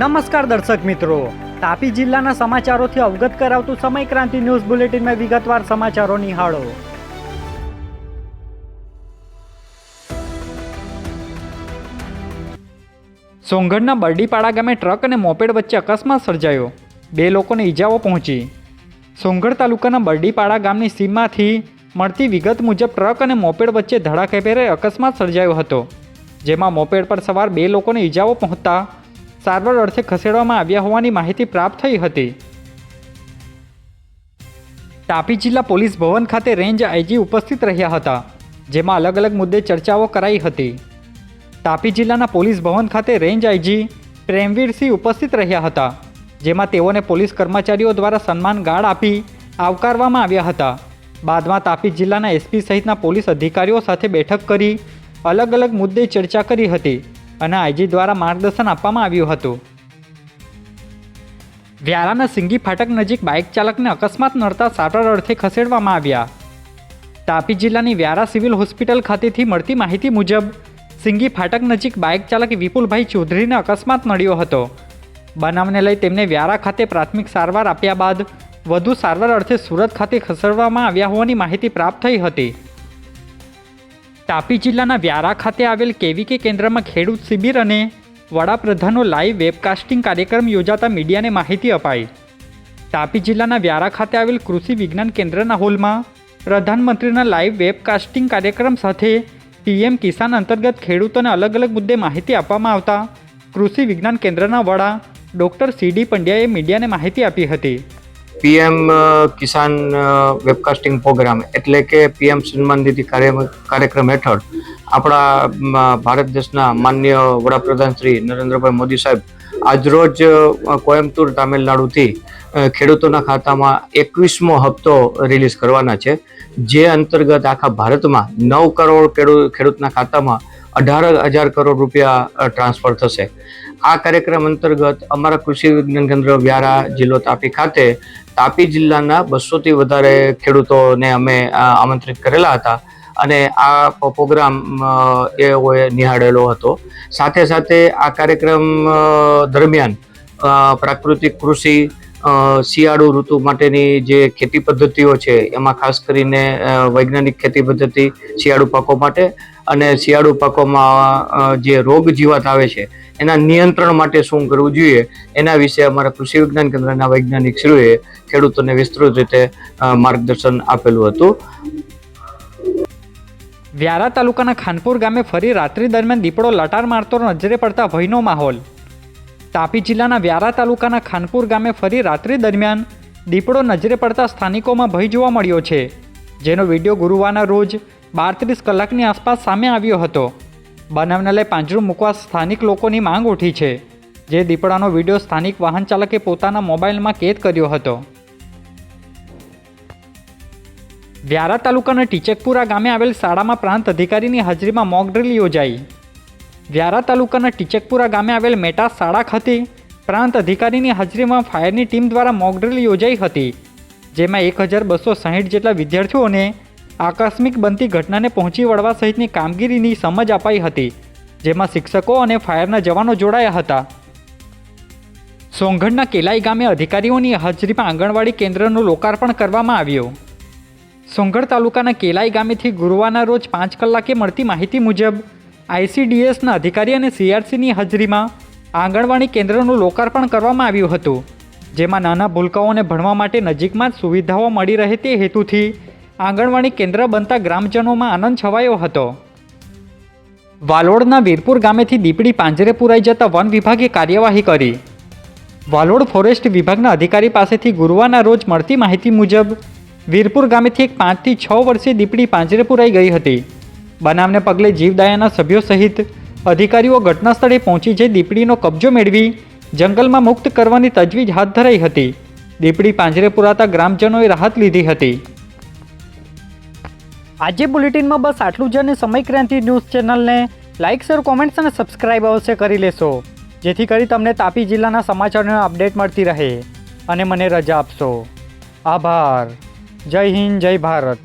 નમસ્કાર દર્શક મિત્રો. તાપી જિલ્લાના સમાચારોથી અવગત કરાવતું સમય ક્રાંતિ ન્યૂઝ બુલેટિનમાં વિગતવાર સમાચારો નિહાળો. સોંગઢના બરડીપાડા ગામે ટ્રક અને મોપેડ વચ્ચે અકસ્માત સર્જાયો. બે લોકોને ઈજાઓ પહોંચી. સોંગઢ તાલુકાના બરડીપાડા ગામની સીમમાંથી મળતી વિગત મુજબ ટ્રક અને મોપેડ વચ્ચે ધડાકેભેરે અકસ્માત સર્જાયો હતો. જેમાં મોપેડ પર સવાર બે લોકોને ઈજાઓ પહોંચતા સારવાર અર્થે ખસેડવામાં આવ્યા હોવાની માહિતી પ્રાપ્ત થઈ હતી. તાપી જિલ્લા પોલીસ ભવન ખાતે રેન્જ આઈજી ઉપસ્થિત રહ્યા હતા, જેમાં અલગ અલગ મુદ્દે ચર્ચાઓ કરાઈ હતી. તાપી જિલ્લાના પોલીસ ભવન ખાતે રેન્જ આઈજી પ્રેમવીરસિંહ ઉપસ્થિત રહ્યા હતા, જેમાં તેઓને પોલીસ કર્મચારીઓ દ્વારા સન્માન ગાર્ડ આપી આવકારવામાં આવ્યા હતા. બાદમાં તાપી જિલ્લાના એસપી સહિતના પોલીસ અધિકારીઓ સાથે બેઠક કરી અલગ અલગ મુદ્દે ચર્ચા કરી હતી. અને આઈજી દ્વારા માર્ગદર્શન આપવામાં આવ્યું હતું. વ્યારાના સિંગી ફાટક નજીક બાઇક ચાલકને અકસ્માત નડતા સારવાર અર્થે ખસેડવામાં આવ્યા. તાપી જિલ્લાની વ્યારા સિવિલ હોસ્પિટલ ખાતેથી મળતી માહિતી મુજબ, સિંગી ફાટક નજીક બાઇક ચાલક વિપુલભાઈ ચૌધરીને અકસ્માત નડ્યો હતો. બનાવને લઈ તેમને વ્યારા ખાતે પ્રાથમિક સારવાર આપ્યા બાદ, વધુ સારવાર અર્થે સુરત ખાતે ખસેડવામાં આવ્યા હોવાની માહિતી પ્રાપ્ત થઈ હતી. તાપી જિલ્લાના વ્યારા ખાતે આવેલ કેવીકે કેન્દ્રમાં ખેડૂત શિબિર અને વડાપ્રધાનનો લાઈવ વેબકાસ્ટિંગ કાર્યક્રમ યોજાતા મીડિયાને માહિતી અપાઈ. તાપી જિલ્લાના વ્યારા ખાતે આવેલ કૃષિ વિજ્ઞાન કેન્દ્રના હોલમાં પ્રધાનમંત્રીના લાઈવ વેબકાસ્ટિંગ કાર્યક્રમ સાથે પીએમ કિસાન અંતર્ગત ખેડૂતોને અલગ અલગ મુદ્દે માહિતી આપવામાં આવતા કૃષિ વિજ્ઞાન કેન્દ્રના વડા ડૉક્ટર સી ડી પંડ્યાએ મીડિયાને માહિતી આપી હતી. પીએમ કિસાન વેબકાસ્ટિંગ પ્રોગ્રામ એટલે કે પીએમ સન્માન નિધિ કાર્ય- કાર્યક્રમ હેઠળ આપણા ભારત દેશના માન્ય વડાપ્રધાન શ્રી નરેન્દ્રભાઈ મોદી સાહેબ આજરોજ કોયમ્બતુર તામિલનાડુથી ખેડૂતોના ખાતામાં એકવીસમો હપ્તો રિલીઝ કરવાના છે, જે અંતર્ગત આખા ભારતમાં નવ કરોડ ખેડૂત ખેડૂતના ખાતામાં અઢાર હજાર કરોડ રૂપિયા ટ્રાન્સફર થશે. આ કાર્યક્રમ અંતર્ગત અમારા કૃષિ વિજ્ઞાન કેન્દ્ર વ્યારા જિલ્લો તાપી ખાતે તાપી જિલ્લાના બસોથી વધારે ખેડૂતોને અમે આમંત્રિત કરેલા હતા અને આ પ્રોગ્રામ એઓએ નિહાળેલો હતો. સાથે સાથે આ કાર્યક્રમ દરમિયાન પ્રાકૃતિક કૃષિ શિયાળુ ઋતુ માટેની જે ખેતી પદ્ધતિઓ છે, એમાં ખાસ કરીને વૈજ્ઞાનિક ખેતી પદ્ધતિ શિયાળુ પાકો માટે અને શિયાળુ પાકોમાં જે રોગ જીવાત આવે છે, એના નિયંત્રણ માટે શું કરવું જોઈએ, એના વિશે અમારા કૃષિ વિજ્ઞાન કેન્દ્રના વૈજ્ઞાનિક શ્રીઓએ ખેડૂતોને વિસ્તૃત રીતે માર્ગદર્શન આપેલું હતું. વ્યારા તાલુકાના ખાનપુર ગામે ફરી રાત્રિ દરમિયાન દીપડો લટાર મારતો નજરે પડતા ભયનો માહોલ. તાપી જિલ્લાના વ્યારા તાલુકાના ખાનપુર ગામે ફરી રાત્રિ દરમિયાન દીપડો નજરે પડતા સ્થાનિકોમાં ભય જોવા મળ્યો છે, જેનો વીડિયો ગુરુવારના રોજ બાર ત્રીસ કલાકની આસપાસ સામે આવ્યો હતો. બનાવને લઈ પાંજરું મૂકવા સ્થાનિક લોકોની માંગ ઉઠી છે, જે દીપડાનો વીડિયો સ્થાનિક વાહન ચાલકે પોતાના મોબાઈલમાં કેદ કર્યો હતો. વ્યારા તાલુકાના ટીચકપુરા ગામે આવેલ શાળામાં પ્રાંત અધિકારીની હાજરીમાં મોક ડ્રીલ યોજાઈ. વ્યારા તાલુકાના ટીચકપુરા ગામે આવેલ મેટા શાળા ખાતે પ્રાંત અધિકારીની હાજરીમાં ફાયરની ટીમ દ્વારા મોકડ્રીલ યોજાઈ હતી, જેમાં એક હજાર બસો સાહીઠ જેટલા વિદ્યાર્થીઓને આકસ્મિક બનતી ઘટનાને પહોંચી વળવા સહિતની કામગીરીની સમજ અપાઈ હતી, જેમાં શિક્ષકો અને ફાયરના જવાનો જોડાયા હતા. સોંગઢના કેલાઈ ગામે અધિકારીઓની હાજરીમાં આંગણવાડી કેન્દ્રનું લોકાર્પણ કરવામાં આવ્યું. સોંગઢ તાલુકાના કેલાઈ ગામેથી ગુરુવારના રોજ પાંચ કલાકે મળતી માહિતી મુજબ આઈસીડીએસના અધિકારી અને સીઆરસીની હાજરીમાં આંગણવાડી કેન્દ્રનું લોકાર્પણ કરવામાં આવ્યું હતું, જેમાં નાના ભૂલકાઓને ભણવા માટે નજીકમાં જ સુવિધાઓ મળી રહે તે હેતુથી આંગણવાડી કેન્દ્ર બનતા ગ્રામજનોમાં આનંદ છવાયો હતો. વાલોડના વીરપુર ગામેથી દીપડી પાંજરે પુરાઈ જતા વન વિભાગે કાર્યવાહી કરી. વાલોડ ફોરેસ્ટ વિભાગના અધિકારી પાસેથી ગુરુવારના રોજ મળતી માહિતી મુજબ, વીરપુર ગામેથી એક પાંચથી છ વર્ષે દીપડી પાંજરે પુરાઈ ગઈ હતી. બનાવને પગલે જીવદાયાના સભ્યો સહિત અધિકારીઓ ઘટના સ્થળે પહોંચી જઈ દીપડીનો કબજો મેળવી જંગલમાં મુક્ત કરવાની તજવીજ હાથ ધરાઈ હતી. દીપડી પાંજરે પુરાતા ગ્રામજનોએ રાહત લીધી હતી. આજે બુલેટિનમાં બસ આટલું જ અને સમય ક્રાંતિ ન્યૂઝ ચેનલને લાઇક શેર, કોમેન્ટ્સ અને સબસ્ક્રાઇબ અવશ્ય કરી લેશો. જેથી કરી તમને તાપી જિલ્લાના સમાચારોને અપડેટ મળતી રહે. અને મને રજા આપશો. આભાર. જય હિન્દ, જય ભારત.